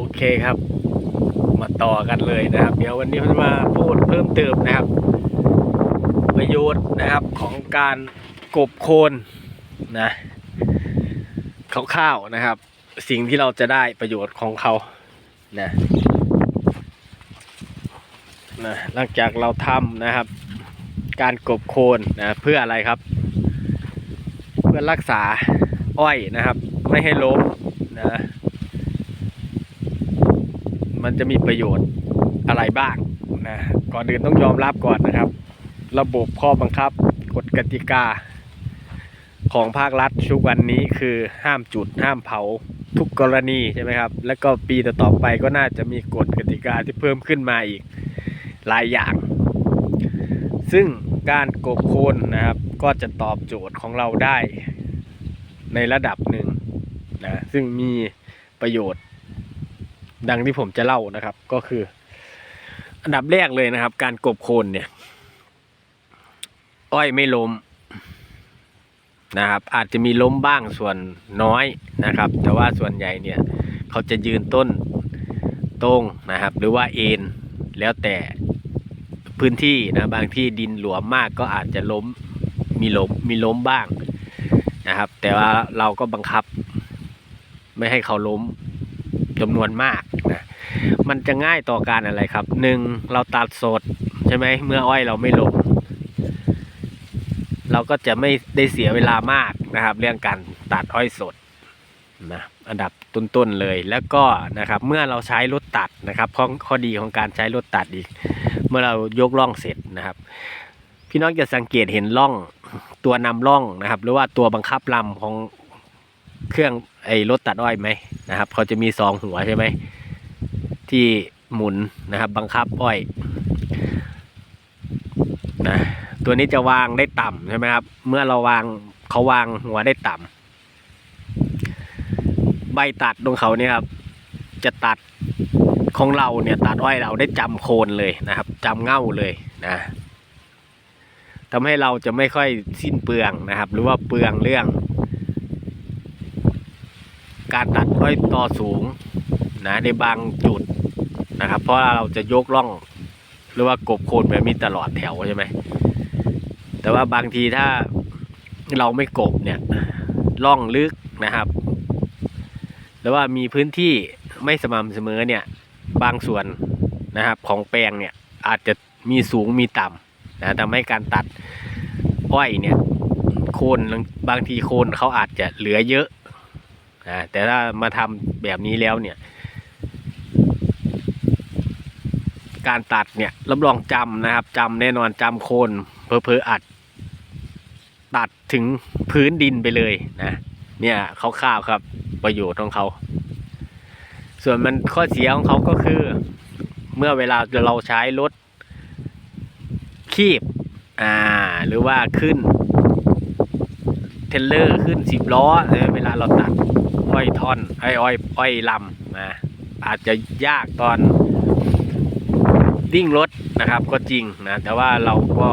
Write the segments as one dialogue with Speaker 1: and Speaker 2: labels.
Speaker 1: โอเคครับ มาต่อกันเลยนะครับ เดี๋ยววันนี้ผมจะมาพูดเพิ่มเติมนะครับ ประโยชน์นะครับของการกบโคนนะคร่าวๆนะครับ สิ่งที่เราจะได้ประโยชน์ของเขานะนะหลังจากเราทำนะครับ การกบโคนนะเพื่ออะไรครับ เพื่อรักษาอ้อยนะครับ ไม่ให้ล้มนะ มันจะมีประโยชน์อะไรบ้างนะก่อนอื่นต้องยอมรับก่อนนะครับ ระบบข้อบังคับกฎกติกา ของภาครัฐชุกวันนี้คือห้ามจุดห้ามเผาทุกกรณีใช่ไหมครับ แล้วก็ปีต่อๆไปก็น่าจะมีกฎกติกาที่เพิ่มขึ้นมาอีกหลายอย่าง ซึ่งการกบโคนนะครับ ก็จะตอบโจทย์ของเราได้ในระดับหนึ่งนะซึ่งมีประโยชน์ ดังที่ผมจะเล่านะครับ ก็คือ อันดับแรกเลยนะครับ การกบโคนเนี่ย อ้อยไม่ล้มนะครับ อาจจะมีล้มบ้างส่วนน้อยนะครับ แต่ว่าส่วนใหญ่เนี่ย เขาจะยืนต้นตรงนะครับ หรือว่าเอ็นแล้วแต่พื้นที่นะบางที่ดินหลวมมากก็อาจจะล้มมีล้มมีล้มบ้างนะครับ แต่ว่าเราก็บังคับไม่ให้เขาล้ม จำนวนมากนะมันจะง่ายต่อการอะไรครับหนึ่งเราตัดสดใช่ไหมเมื่ออ้อยเราไม่ลง เราก็จะไม่ได้เสียเวลามากนะครับ เรื่องการตัดอ้อยสดนะอันดับต้นๆเลยแล้วก็นะครับเมื่อเราใช้รถตัดนะครับข้อข้อดีของการใช้รถตัดอีก เมื่อเรายกล่องเสร็จนะครับ พี่น้องจะสังเกตเห็นล่องตัวนำล่องนะครับ หรือว่าตัวบังคับลำของ เครื่องไอ้รถตัดอ้อยไหมนะครับเขาจะมีสองหัวใช่ไหมที่หมุนนะครับ บังคับอ้อยนะตัวนี้จะวางได้ต่ำใช่ไหมครับ เมื่อเราวางเขาวางหัวได้ต่ำใบตัดตรงเขาเนี่ยครับ จะตัดของเราเนี่ยตัดอ้อยเราได้จำโคนเลยนะครับจำเง่าเลยนะทำให้เราจะไม่ค่อยสิ้นเปลืองนะครับ หรือว่าเปลืองเรื่อง การตัดอ้อยต่อสูงนะในบางจุดนะครับ เพราะเราจะยกล่องหรือว่ากบโคนแบบนี้ตลอดแถวใช่ไหมแต่ว่าบางทีถ้าเราไม่กบเนี่ยล่องลึกนะครับหรือว่ามีพื้นที่ไม่สม่ำเสมอเนี่ยบางส่วนนะครับของแปลงเนี่ยอาจจะมีสูงมีต่ำนะทำให้การตัดอ้อยเนี่ยโคนบางทีโคนเขาอาจจะเหลือเยอะ นะแต่ถ้ามาทำแบบนี้แล้วเนี่ย การตัดเนี่ยรับรองจำนะครับจำแน่นอนจำโคนเพอเพออัด ตัดถึงพื้นดินไปเลยนะเนี่ยเขาข้าวครับประโยชน์ของเขา ส่วนมันข้อเสียของเขาก็คือ เมื่อเวลาเราใช้รถคีบอ่าหรือว่าขึ้นเทรลเลอร์ขึ้นสิบล้อเวลาเราตัด อ้อยท่อนไอ้อ้อยอ้อยลำนะอาจจะยากตอนวิ่งรถนะครับก็จริงนะแต่ว่าเราก็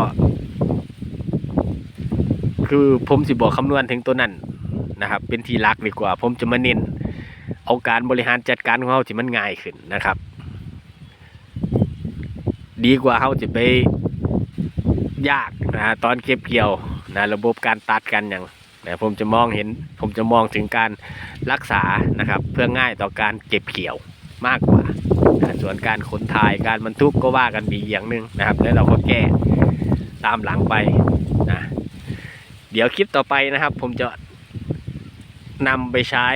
Speaker 1: คือผมสิบอกคำนวณถึงตัวนั้นนะครับ เป็นทีรักดีกว่า ผมจะมาเน้นเอาการบริหารจัดการของเขาที่มันง่ายขึ้นนะครับ ดีกว่าเขาจะไปยากนะตอนเก็บเกี่ยวนะระบบการตัดกันอย่าง นะผมจะมองเห็นผมจะมองถึงการรักษานะครับ เพื่อง่ายต่อการเก็บเกี่ยวมากกว่านะส่วนการขนถ่ายการบรรทุกก็ว่ากันดีอย่างหนึ่งนะครับ แล้วเราก็แก้ตามหลังไปนะเดี๋ยวคลิปต่อไปนะครับ ผมจะนำไปใช้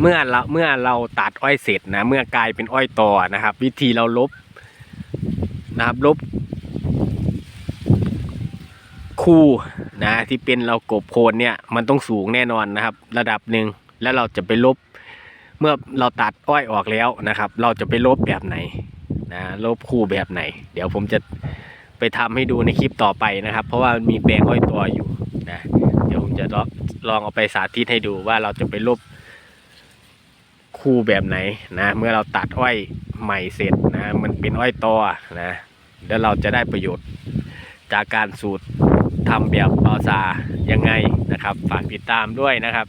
Speaker 1: เมื่อเราเมื่อเราตัดอ้อยเสร็จนะเมื่อกลายเป็นอ้อยต่อนะครับ วิธีเราลบนะครับลบ คูนะที่เป็นเรากบโคนเนี่ยมันต้องสูงแน่นอนนะครับ ระดับหนึ่งแล้วเราจะไปลบ เมื่อเราตัดอ้อยออกแล้วนะครับ เราจะไปลบแบบไหนนะลบคู่แบบไหน เดี๋ยวผมจะไปทำให้ดูในคลิปต่อไปนะครับ เพราะว่ามีแปลงอ้อยตัวอยู่นะเดี๋ยวผมจะลองลองเอาไปสาธิตให้ดูว่าเราจะไปลบคู่แบบไหนนะเมื่อเราตัดอ้อยใหม่เสร็จนะมันเป็นอ้อยตอนะแล้วเราจะได้ประโยชน์จากการสูตร ทำแบบปอซายังไงนะครับ ฝากติดตามด้วยนะครับ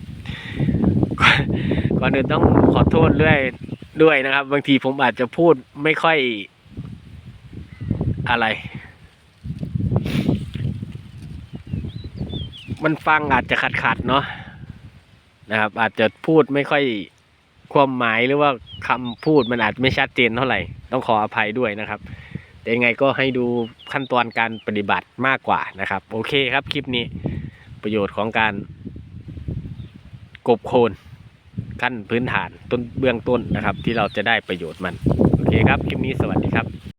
Speaker 1: ก่อนอื่นต้องขอโทษด้วยด้วยนะครับ บางทีผมอาจจะพูดไม่ค่อยอะไร มันฟังอาจจะขัดขัดๆเนาะนะครับ อาจจะพูดไม่ค่อยความหมายหรือว่าคำพูดมันอาจไม่ชัดเจนเท่าไหร่ ต้องขออภัยด้วยนะครับ แต่ยังไงก็ให้ดูขั้นตอนการปฏิบัติมากกว่านะครับ โอเคครับคลิปนี้ประโยชน์ของการกบโคนขั้นพื้นฐานต้นเบื้องต้นนะครับ ที่เราจะได้ประโยชน์มัน โอเคครับ คลิปนี้สวัสดีครับ